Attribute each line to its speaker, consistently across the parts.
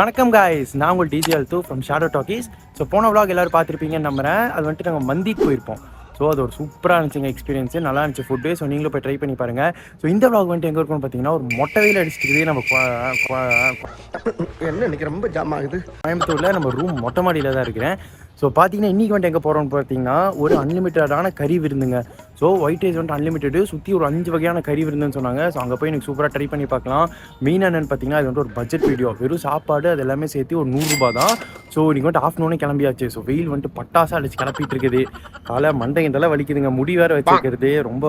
Speaker 1: வணக்கம் காய்ஸ் நான் உங்கள் டிஜிஎல் டூ ஃப்ரம் ஷாடோ டாக்கீஸ் ஸோ போன vlog எல்லாரும் பார்த்துருப்பீங்கன்னு நம்புறேன். அது வந்துட்டு நாங்கள் மந்திக்கு போயிருப்போம். ஸோ அது ஒரு சூப்பராக இருந்துச்சுங்க எக்ஸ்பீரியன்ஸு நல்லா இருந்துச்சு ஃபுட்டு ஸோ நீங்களும் போய் ட்ரை பண்ணி பாருங்கள் ஸோ இந்த vlog வந்துட்டு எங்கே இருக்கும்னு பார்த்தீங்கன்னா ஒரு மொட்டை வெயில் அடிச்சிட்டு நம்ம
Speaker 2: என்ன இன்னைக்கு ரொம்ப ஜாம் ஆகுது?
Speaker 1: கோயம்புத்தூரில் நம்ம ரூம் மொட்டை மாடியில் தான் இருக்கிறேன். ஸோ பார்த்தீங்கன்னா இன்றைக்கி வந்துட்டு எங்கே போகிறோம்னு பார்த்தீங்கன்னா ஒரு அன்லிமிட்டடான கறி விருந்துங்க. ஸோ ஒயிட் ரைஸ் வந்துட்டு அன்லிமிட்டடு சுற்றி ஒரு அஞ்சு வகையான கறி விருந்துன்னு சொன்னாங்க. ஸோ அங்கே போய் எனக்கு சூப்பராக ட்ரை பண்ணி பார்க்கலாம். மெயின் என்னன்னு பார்த்தீங்கன்னா இது வந்துட்டு ஒரு பட்ஜெட் வீடியோ வெறும் சாப்பாடு அது எல்லாமே சேர்த்து ஒரு நூறுரூபா தான். ஸோ இன்றைக்கி வந்துட்டு ஆஃப்டர்நூனே கிளம்பியாச்சு. ஸோ வெயில் வந்துட்டு பட்டாசா அடிச்சு கிளப்பிட்டு இருக்குது. காலை மண்டை இதெல்லாம் வலிக்குதுங்க. முடி வேறு வச்சிருக்கிறது. ரொம்ப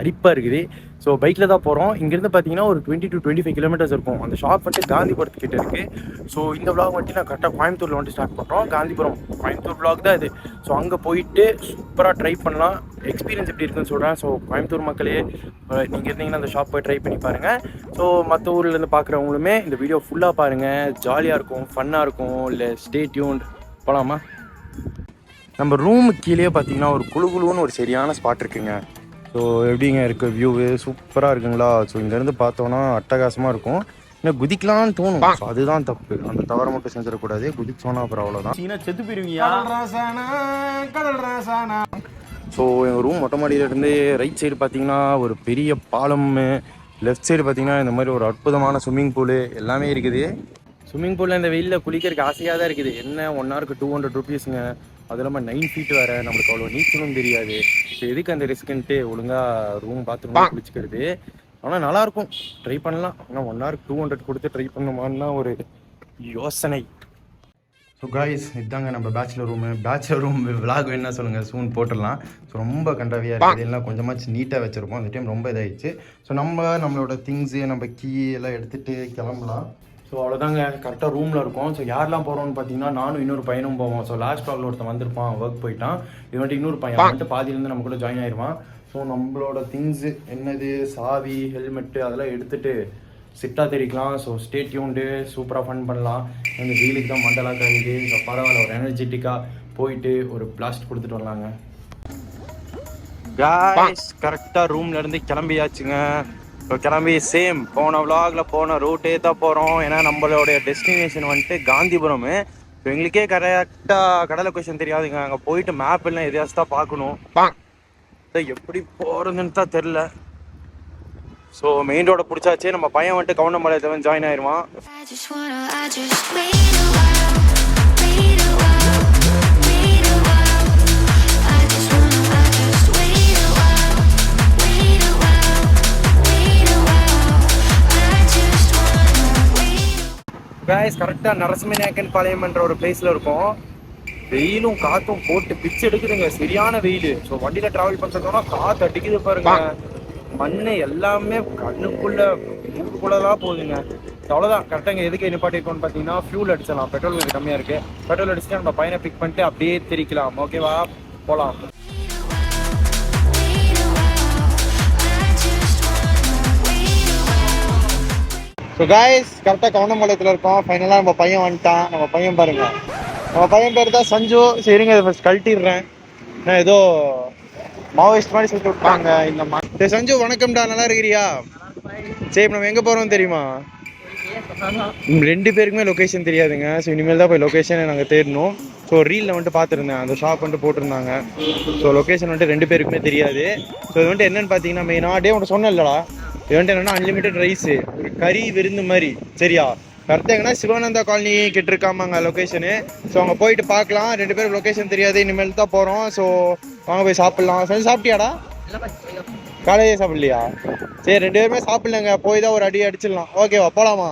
Speaker 1: அரிப்பாக இருக்குது. ஸோ பைக்கில் தான் போகிறோம் இங்கேருந்து பார்த்தீங்கன்னா ஒரு twenty to twenty five kilometres இருக்கும். அந்த ஷாப் வந்துட்டு காந்திபுரத்து கிட்ட இருக்குது ஸோ இந்த விளாக் வந்துட்டு நான் கரெக்டாக கோயம்புத்தூரில் வந்துட்டு ஸ்டார்ட் பண்ணுறோம் காந்திபுரம் கோயம்புத்தூர் vlog தான் இது. ஸோ அங்கே போயிட்டு சூப்பராக ட்ரை பண்ணலாம். எக்ஸ்பீரியன்ஸ் எப்படி இருக்குன்னு சொல்கிறேன் ஸோ கோயம்புத்தூர் மக்களே நீங்கள் இருந்தீங்கன்னா அந்த ஷாப் போய் ட்ரை பண்ணி பாருங்கள் ஸோ மற்ற ஊர்லேருந்து பார்க்குறவங்களுமே இந்த வீடியோ ஃபுல்லாக பாருங்கள் ஜாலியாக இருக்கும் ஃபன்னாக இருக்கும். இல்லை ஸ்டே டியூன் போகலாமா நம்ம ரூமு கீழே பார்த்தீங்கன்னா ஒரு குழு குழுன்னு ஒரு சரியான ஸ்பாட் இருக்குங்க. ஸோ எப்படிங்க இருக்கு வியூவு சூப்பராக இருக்குங்களா? ஸோ இங்கேருந்து பார்த்தோன்னா அட்டகாசமாக இருக்கும். இன்னும் குதிக்கலாம்னு தோணும். அதுதான் தப்பு. அந்த தவறை மட்டும் செஞ்சிடக்கூடாது. குதிச்சோன்னா அப்புறம் அவ்வளோதான் சீனா செத்து போயிருவீங்க
Speaker 2: ராசானா கடல் ராசானா.
Speaker 1: ஸோ எங்கள் ரூம் மொட்டை மாடியில இருந்து ரைட் சைடு பார்த்தீங்கன்னா ஒரு பெரிய பாலம். லெஃப்ட் சைடு பார்த்தீங்கன்னா இந்த மாதிரி ஒரு அற்புதமான ஸ்விம்மிங் பூலு எல்லாமே இருக்குது. ஸ்விம்மிங் பூலில் இந்த வெயிலில் குளிக்கிறதுக்கு ஆசையாக தான் இருக்குது. என்ன ஒன் ஹவருக்கு டூ ஹண்ட்ரட் ருபீஸுங்க அது இல்லாமல் நைன் ஃபீட் வேறு நம்மளுக்கு அவ்வளோ நீச்சலும் தெரியாது. ஸோ எதுக்கு அந்த ரிஸ்க்குன்ட்டு ஒழுங்காக ரூம் பாத்ரூம் குளிச்சுக்கிறது? ஆனால் நல்லாயிருக்கும் ட்ரை பண்ணலாம். ஆனால் ஒன் ஹவர் டூ ஹண்ட்ரட் கொடுத்து ட்ரை பண்ணுமான்னா ஒரு யோசனை. ஸோ காய்ஸ் இதாங்க நம்ம bachelor room bachelor room vlog வேணா சொல்லுங்கள் சூன் போட்டுடலாம். ஸோ ரொம்ப கண்டவியாக இருக்குது எல்லாம் கொஞ்சமாச்சு நீட்டாக வச்சுருப்போம். அந்த டைம் ரொம்ப இதாகிடுச்சு ஸோ நம்ம நம்மளோட திங்ஸு நம்ம கீ எல்லாம் எடுத்துகிட்டு கிளம்பலாம். ஸோ அவ்வளோதாங்க கரெக்டாக ரூமில் இருக்கும். ஸோ யாரெல்லாம் போகிறோம்னு பார்த்தீங்கன்னா நானும் இன்னொரு பையனும் போவோம். ஸோ லாஸ்ட் டாக்ல ஒருத்தன் வந்திருப்பான். ஒர்க் போயிட்டான். இவன்ட்டு இன்னொரு பையன். வந்துட்டு பாதியிலேருந்து நம்ம கூட ஜாயின் ஆயிடுவான் ஸோ நம்மளோட திங்ஸு என்னது? சாவி ஹெல்மெட்டு அதெல்லாம் எடுத்துகிட்டு சிட்டா தெரிக்கலாம். ஸோ ஸ்டேட்யூண்டு சூப்பராக ஃபன் பண்ணலாம். எங்கள் வீலுக்கு தான் மண்டலாக கழியுது ஸோ பரவாயில்ல. ஒரு எனர்ஜெட்டிக்காக போயிட்டு ஒரு பிளாஸ்ட் கொடுத்துட்டு வரலாங்க. காய்ஸ் கரெக்டாக ரூம்ல இருந்து கிளம்பியாச்சுங்க. இப்போ கிளம்பி சேம் போன vlogல போன ரூட்டே தான் போகிறோம் ஏன்னா நம்மளோட டெஸ்டினேஷன் வந்துட்டு காந்திபுரம். இப்போ எங்களுக்கே கரெக்டாக கடை லொக்கேஷன் தெரியாதுங்க அங்கே போயிட்டு மேப் எல்லாம் எதையாச்சும் தான் பார்க்கணும். எப்படி போகிறதுன்னு தான் தெரில ஸோ மெயின் ரோட பிடிச்சாச்சு. நம்ம பையன் வந்துட்டு கவுண்டம்பாளையத்தில் ஜாயின் ஆயிடுவான் காய்ஸ் கரெக்டாக நரசிம்மநாயக்கன் பாளையம்ன்ற ஒரு பிளேஸில் இருக்கும். வெயிலும் காற்றும் போட்டு பிச்சு எடுக்குதுங்க. சரியான வெயில். ஸோ வண்டியில் ட்ராவல் பண்ணுறதுனா காற்று அடிக்குது பாருங்க. மண்ணு எல்லாமே கண்ணுக்குள்ள மூக்குக்குள்ளதான் போகுதுங்க. அவ்வளோதான் கரெக்டாக இங்கே எதுக்கு நிப்பாட்டிருக்கோம்னு பார்த்தீங்கன்னா ஃபியூல் அடிச்சிடலாம். பெட்ரோல் கொஞ்சம் கம்மியாக இருக்குது பெட்ரோல் அடிச்சுட்டு நம்ம பையனை பிக் பண்ணிட்டு அப்படியே தெரிக்கலாம். ஓகேவா போகலாம் ஸோ காய்ஸ் கரெக்டாக கவுண்டம்பாளையத்தில் இருக்கோம். ஃபைனலாக நம்ம பையன் வந்துட்டான். நம்ம பையன் பாருங்க. நம்ம பையன் பேர் தான் சஞ்சு. சரிங்க இதை ஃபஸ்ட் கழட்டிடுறேன். நான் ஏதோ மாவோயிஸ்ட் மாதிரி சொல்லிட்டு விட்டாங்க இந்த மா சரி சஞ்சு வணக்கம்டா. நல்லா இருக்கிறியா? சரி இப்போ நம்ம எங்கே போகிறோம் தெரியுமா? ரெண்டு பேருக்குமே லொக்கேஷன் தெரியாதுங்க. ஸோ இனிமேல் தான் போய் லொக்கேஷனை நாங்கள் தேடணும். ஸோ ரீலில் வந்துட்டு பார்த்துருந்தேன். அந்த ஷாப் வந்துட்டு போட்டிருந்தாங்க. ஸோ லொக்கேஷன் வந்துட்டு ரெண்டு பேருக்குமே தெரியாது. ஸோ இது வந்துட்டு என்னென்னு பார்த்தீங்கன்னா மெயினாக டே சொன்னேன் சொன்னேன்லடா. இது வந்துட்டு என்னன்னா அன்லிமிட்டெட் ரைஸு ஒரு கறி விருந்து மாதிரி சரியா? கரெக்டாக எங்கன்னா சிவானந்தா காலனி கிட்ட இருக்காமாங்க லொக்கேஷனு ஸோ அங்கே போயிட்டு பார்க்கலாம். ரெண்டு பேரும் லொக்கேஷன் தெரியாது. இனிமேல் தான் போகிறோம் ஸோ வாங்க போய் சாப்பிட்லாம். சரி சாப்பிட்டியாடா? காலையே சாப்பிடலையா? சரி ரெண்டு பேருமே சாப்பிடலங்க. போய் தான் ஒரு அடி அடிச்சிடலாம். ஓகேவா போலாமா?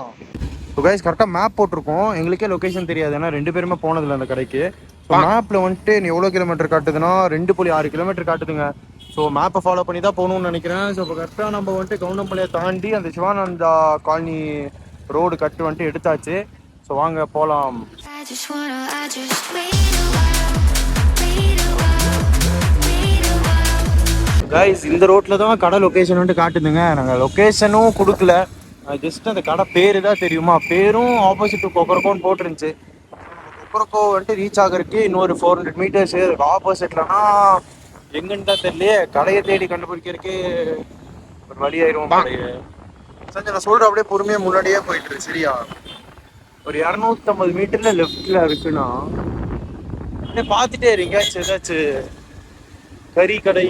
Speaker 1: ஸோ கைஸ் கரெக்டாக மேப் போட்டிருக்கோம். எங்களுக்கே லொக்கேஷன் தெரியாது. ஏன்னா ரெண்டு பேருமே போனதில்ல அந்த கடைக்கு. மேப்பில் வந்துட்டு நீ எவ்வளோ கிலோமீட்டர் காட்டுதுன்னா ரெண்டு புள்ளி ஆறு கிலோமீட்டர் காட்டுதுங்க. ஸோ மேப்பை ஃபாலோ பண்ணி தான் போகணும்னு நினைக்கிறேன். ஸோ இப்போ கரெக்டாக நம்ம வந்துட்டு கவுண்டம்பாளையை தாண்டி அந்த சிவானந்தா காலனி ரோடு கட்டு வந்துட்டு எடுத்தாச்சு. ஸோ வாங்க போகலாம். கைஸ் இந்த ரோட்டில் தான் கடை லொக்கேஷன் வந்துட்டு காட்டுதுங்க. நாங்கள் லொக்கேஷனும் கொடுக்கல. ஜஸ்ட் அந்த கடை பேர் தான் தெரியுமா? பேரும் ஆப்போசிட் கொக்கரக்கோன்னு போட்டிருந்துச்சு. கொக்கரக்கோ வந்துட்டு ரீச் ஆகிறதுக்கு இன்னொரு ஃபோர் ஹண்ட்ரட் மீட்டர்ஸ் ஆப்போசிட்லனா எங்கன்னு தான் தெரியல கடையை தேடி கண்டுபிடிக்கிறதுக்கு ஒரு வழி ஆயிரும் கடையை. சஞ்சய் நான் சொல்கிறேன் அப்படியே பொறுமையாக முன்னாடியே போயிட்டு சரியா? ஒரு இரநூத்தம்பது மீட்டர்ல லெஃப்ட்ல இருக்குன்னா பார்த்துட்டே இருங்க. ஏதாச்சும் கறி கடை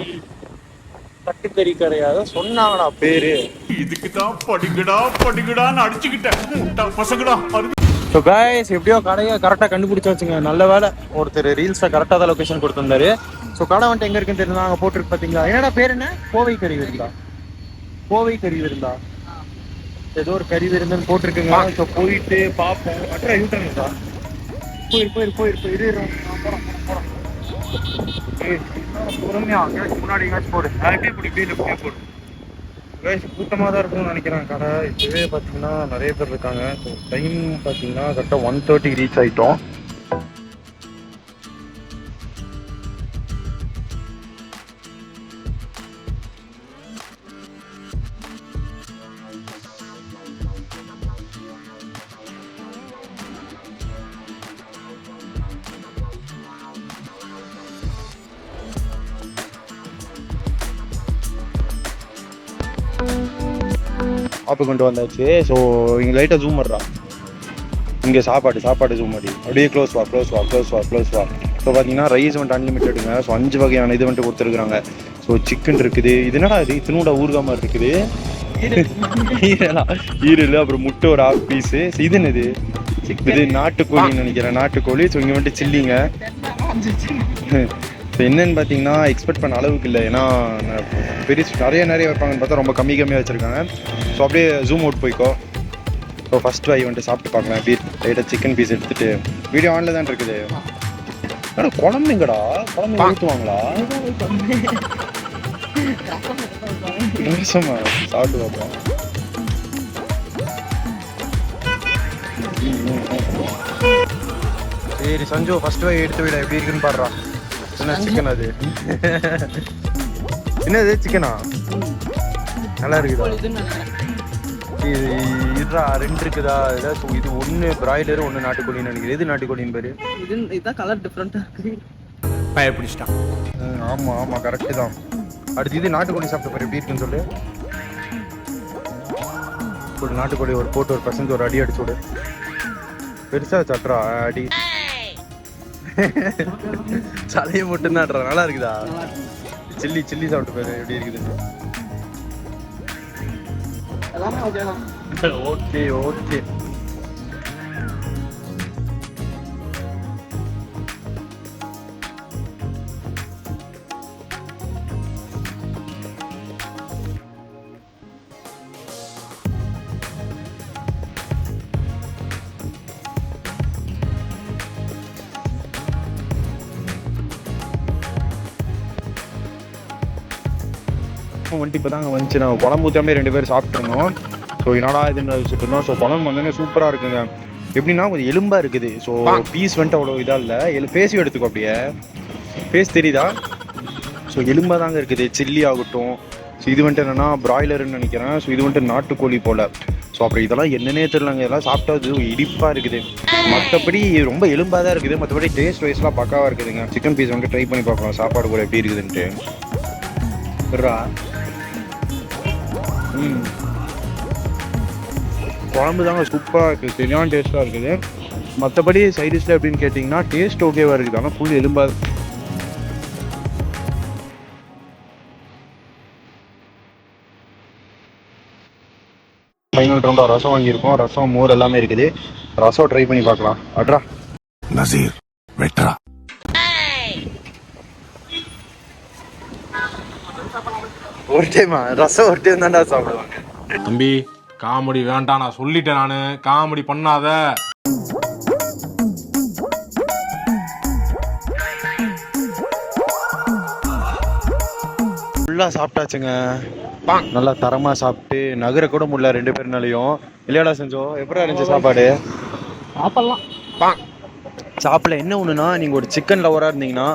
Speaker 1: தட்டுக்கறி கடை அதான் சொன்னாங்கடா பேரு.
Speaker 3: இதுக்கு தான் படிக்கடா படிக்கடான்னு அடிச்சுக்கிட்டேன். பசங்கடா
Speaker 1: ஸோ காய்ஸ் எப்படியோ கடையை கரெக்டாக கண்டுபிடிச்சாச்சுங்க. நல்ல வேலை ஒருத்தர் ரீல்ஸில் கரெக்டாக தான் லொக்கேஷன் கொடுத்துருந்தாரு. ஸோ கடை வந்துட்டு எங்கே இருக்குன்னு தெரிஞ்சா அங்கே போட்டுருக்கு பார்த்தீங்களா என்னடா பேர் என்ன? கோவை கறி விருந்தா. கோவை கறி விருந்தா. ஏதோ ஒரு கறி விருந்துன்னு போட்டிருக்குங்க. ஸோ போயிட்டு பார்ப்போம் அட்ரா யூட்டர்னுக்கா போயிரு போயிரு போயிரு போயிரு. பொறுமையா முன்னாடி எங்கேயாச்சும் போடு. எப்படி போடு இப்படியே லெஃப்டே போடு. கைஸ் கூட்டமாக தான் இருக்கும்னு நினைக்கிறேன். கடை இப்போவே பார்த்தீங்கன்னா நிறைய பேர் இருக்காங்க. ஸோ டைம் பார்த்தீங்கன்னா கரெக்டாக ஒன் தேர்ட்டி ரீச் ஆகிட்டோம் ஆப்பு கொண்டு வந்தாச்சு. ஸோ இங்கே லைட்டாக ஜூம் பண்ணுறான் இங்கே சாப்பாடு சாப்பாடு ஜூம் பண்ணி அப்படியே க்ளோஸ் வா க்ளோஸ் வா க்ளோஸ் வா க்ளோஸ் வா. ஸோ பார்த்தீங்கன்னா ரைஸ் வந்துட்டு அன்லிமிட்டடுங்க ஸோ அஞ்சு வகையான இது வந்துட்டு கொடுத்துருக்குறாங்க. ஸோ சிக்கன் இருக்குது. இது என்னடா இது? இத்தினூட ஊறுகாய் மாதிரி இருக்குது. ஈரலா ஈரல் அப்புறம் முட்டை ஒரு ஆஃப் பீஸு இது என்னது? இது நாட்டுக்கோழின்னு நினைக்கிறேன். நாட்டுக்கோழி. ஸோ இங்கே வந்துட்டு சில்லிங்க இப்போ என்னன்னு பார்த்தீங்கன்னா எக்ஸ்பெக்ட் பண்ண அளவுக்கு இல்லை. ஏன்னா பெரிய நிறைய நிறைய வைப்பாங்கன்னு பார்த்தா ரொம்ப கம்மி கம்மியாக வச்சுருக்காங்க. ஸோ அப்படியே ஜூம் அவுட் போய்க்கோ. ஸோ ஃபர்ஸ்ட் வாய் வந்துட்டு சாப்பிட்டு பார்க்கலாம். எப்படி லைட்டாக சிக்கன் பீஸ் எடுத்துட்டு. வீடியோ ஆனில் தான் இருக்குது. ஆனால் குழம்புங்கடா? குழம்பு ஊற்றுவாங்களா நிமிஷமா சாப்பிட்டு பார்ப்போம். சரி சஞ்சு ஃபர்ஸ்ட் வாய் எடுத்து விட. எப்படி இருக்குன்னு பாடுறா. என்ன சிக்கன் அது? என்னது சிக்கனா நல்லா இருக்குதா? இது இதுடா ரெண்டு இருக்குதா? ஏதாச்சும் இது ஒன்று பிராய்லர் ஒன்று நாட்டுக்கோழின்னு நினைக்கிறேன். எது நாட்டுக்கோழின்னு பேரு?
Speaker 4: இது இதான் கலர் டிஃப்ரெண்டா இருக்கு.
Speaker 3: பயப்பிடிச்சிட்டான்.
Speaker 1: ம், ஆமா ஆமா கரெக்டு தான். அடுத்து இது நாட்டுக்கோழி சாப்பிட்ட பாரு எப்படி இருக்குன்னு சொல்லு. ஒரு நாட்டுக்கோழி ஒரு போட்டு ஒரு பசங்க ஒரு அடி அடிச்சு விடு. பெருசா சட்டுறா அடி. தலையை மட்டும் நல்லா இருக்குதா? சில்லி சில்லி சாப்பிட்டு பாரு எப்படி இருக்குது.
Speaker 4: Okay
Speaker 1: okay. ஓகே வந்துட்டு இப்போ தாங்க வந்துச்சு. நான் குழம்பு ஊற்றாமே ரெண்டு பேரும் சாப்பிட்ருந்தோம் ஸோ என்னடா இதுன்னு வச்சுட்டு இருந்தோம் ஸோ குழம்பு வந்தோடனே சூப்பராக இருக்குங்க. எப்படின்னா கொஞ்சம் எலும்பாக இருக்குது. ஸோ பீஸ் வந்துட்டு அவ்வளோ இதாக இல்லை. எலு பேசி எடுத்துக்கோ அப்படியே. ஃபேஸ் தெரியுதா? ஸோ எலும்பாக தாங்க இருக்குது. சில்லி ஆகட்டும். ஸோ இது வந்துட்டு என்னன்னா பிராய்லர்னு நினைக்கிறேன். ஸோ இது வந்துட்டு நாட்டுக்கோழி போல். ஸோ அப்புறம் இதெல்லாம் என்னன்னே தெரியலங்க. இதெல்லாம் சாப்பிட்டா அது இடிப்பாக இருக்குது. மற்றபடி ரொம்ப எலும்பாக தான் இருக்குது. மற்றபடி டேஸ்ட் வைஸ்லாம் பக்காவாக இருக்குதுங்க. சிக்கன் பீஸ் வந்துட்டு ட்ரை பண்ணி பார்க்கலாம். சாப்பாடு கூட எப்படி இருக்குதுன்ட்டு. ம் குழம்பு தாங்க சூப்பராக இருக்குது. சரியான டேஸ்ட்டாக இருக்குது மற்றபடி சைடிஷில் எப்படின்னு கேட்டிங்கன்னா டேஸ்ட் ஓகேவாக இருக்குது. ஆனால் ஃபுல் எலும்பாக ஃபைனல் ரவுண்டாக ரசம் வாங்கியிருக்கோம். ரசம் மோர் எல்லாமே இருக்குது. ரசம் ட்ரை பண்ணி பார்க்கலாம். அட்ரா
Speaker 3: நசீர் வெட்ரா.
Speaker 1: ஒரு டைமா ரசம் ஒரு டைம் தான்டா சாப்பிடுவாங்க.
Speaker 5: தம்பி காமெடி வேண்டாம் நான் சொல்லிட்டேன் நானு. காமெடி பண்ணாத.
Speaker 1: ஃபுல்லாக சாப்பிட்டாச்சுங்க. நல்லா தரமாக சாப்பிட்டு நகர கூட முடியல ரெண்டு பேர்னாலையும். இல்லையாடா செஞ்சோம் எப்படி இருந்துச்சு சாப்பாடு?
Speaker 4: சாப்பிடலாம்.
Speaker 1: சாப்பிடல. என்ன ஒன்றுனா நீங்கள் ஒரு சிக்கன் லவராக இருந்தீங்கன்னா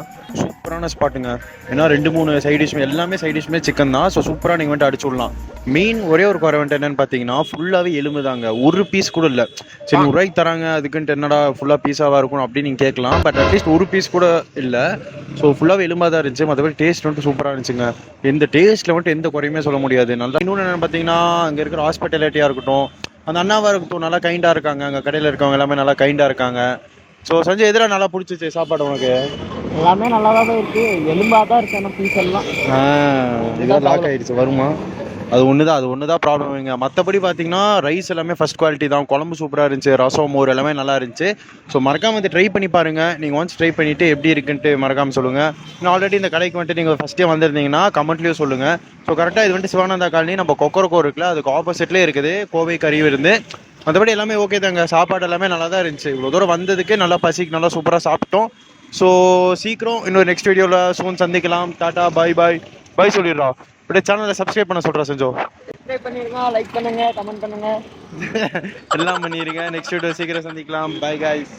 Speaker 1: சூப்பரான ஸ்பாட்டுங்க. ஏன்னா ரெண்டு மூணு சைட் டிஷ் எல்லாமே சைட் டிஷ்மே சிக்கன் தான். ஸோ சூப்பராக நீங்கள் வந்துட்டு அடிச்சு விடலாம். மெயின் ஒரே ஒரு குறை வந்துட்டு என்னன்னு பார்த்தீங்கன்னா ஃபுல்லாகவே எலும்புதாங்க ஒரு பீஸ் கூட இல்லை. சரி நூறு ரூபாய்க்கு தராங்க. அதுக்குன்ட்டு என்னடா ஃபுல்லாக பீஸாவாக இருக்கும் அப்படின்னு நீங்கள் கேட்கலாம். பட் அட்லீஸ்ட் ஒரு பீஸ் கூட இல்லை. ஸோ ஃபுல்லாகவே எலும்பாக தான் இருந்துச்சு. மற்றபடி டேஸ்ட் வந்துட்டு சூப்பராக இருந்துச்சுங்க. எந்த டேஸ்ட்டில் வந்துட்டு எந்த குறையுமே சொல்ல முடியாது. நல்லா இன்னொன்று என்னென்னு பார்த்தீங்கன்னா அங்கே இருக்கிற ஹாஸ்பிட்டாலிட்டியாக இருக்கட்டும் அந்த அண்ணாவா இருக்கட்டும் நல்லா கைண்டாக இருக்காங்க. அங்கே கடையில் இருக்கவங்க எல்லாமே நல்லா கைண்டாக இருக்காங்க. ஸோ சஞ்சய் எதிராக நல்லா பிடிச்சிச்சு சாப்பாடு உனக்கு?
Speaker 4: எல்லாமே நல்லா தான் இருக்கு. எலும்பா தான் இருக்கு ஆனால் பீஸ் எல்லாம்.
Speaker 1: இதான் லாக் ஆயிடுச்சு வருமா? அது ஒன்று தான் அது ஒன்று தான் ப்ராப்ளம் இங்கே. மற்றபடி பார்த்தீங்கன்னா ரைஸ் எல்லாமே ஃபஸ்ட் குவாலிட்டி தான். குழம்பு சூப்பராக இருந்துச்சு ரசம் மோர் எல்லாமே நல்லா இருந்துச்சு. ஸோ மறக்காம வந்து ட்ரை பண்ணி பாருங்கள் நீங்கள் ஒன்ஸ் ட்ரை பண்ணிவிட்டு எப்படி இருக்குன்ட்டு மறக்காம சொல்லுங்கள் நான் ஆல்ரெடி இந்த கடைக்கு வந்துட்டு நீங்கள் ஃபஸ்ட்டே வந்திருந்தீங்கன்னா கமெண்ட்லேயும் சொல்லுங்கள் ஸோ கரெக்டாக இது வந்துட்டு சிவானந்தா காலனி நம்ம கொக்கரக்கோ இருக்குல்ல அதுக்கு ஆப்போசிட்லேயே இருக்குது. கோவை கறி விருந்து மற்றபடி எல்லாமே ஓகே தாங்க. சாப்பாடு எல்லாமே நல்லா தான் இருந்துச்சு. இவ்வளோ தூரம் வந்ததுக்கு நல்லா பசிக்கு நல்லா சூப்பராக சாப்பிட்டோம். ஸோ சீக்கிரம் இன்னொரு நெக்ஸ்ட் வீடியோவில் சூன் சந்திக்கலாம். டாடா பாய் பாய் பாய் சொல்லிடுறா. அப்படியே சேனலை சப்ஸ்கிரைப் பண்ண சொல்கிறேன் செஞ்சோ.
Speaker 4: சப்ஸ்கிரைப் பண்ணிருங்க லைக் பண்ணுங்க கமெண்ட் பண்ணுங்க.
Speaker 1: எல்லாம் பண்ணிடுங்க நெக்ஸ்ட் வீடியோ சீக்கிரம் சந்திக்கலாம். பாய் guys.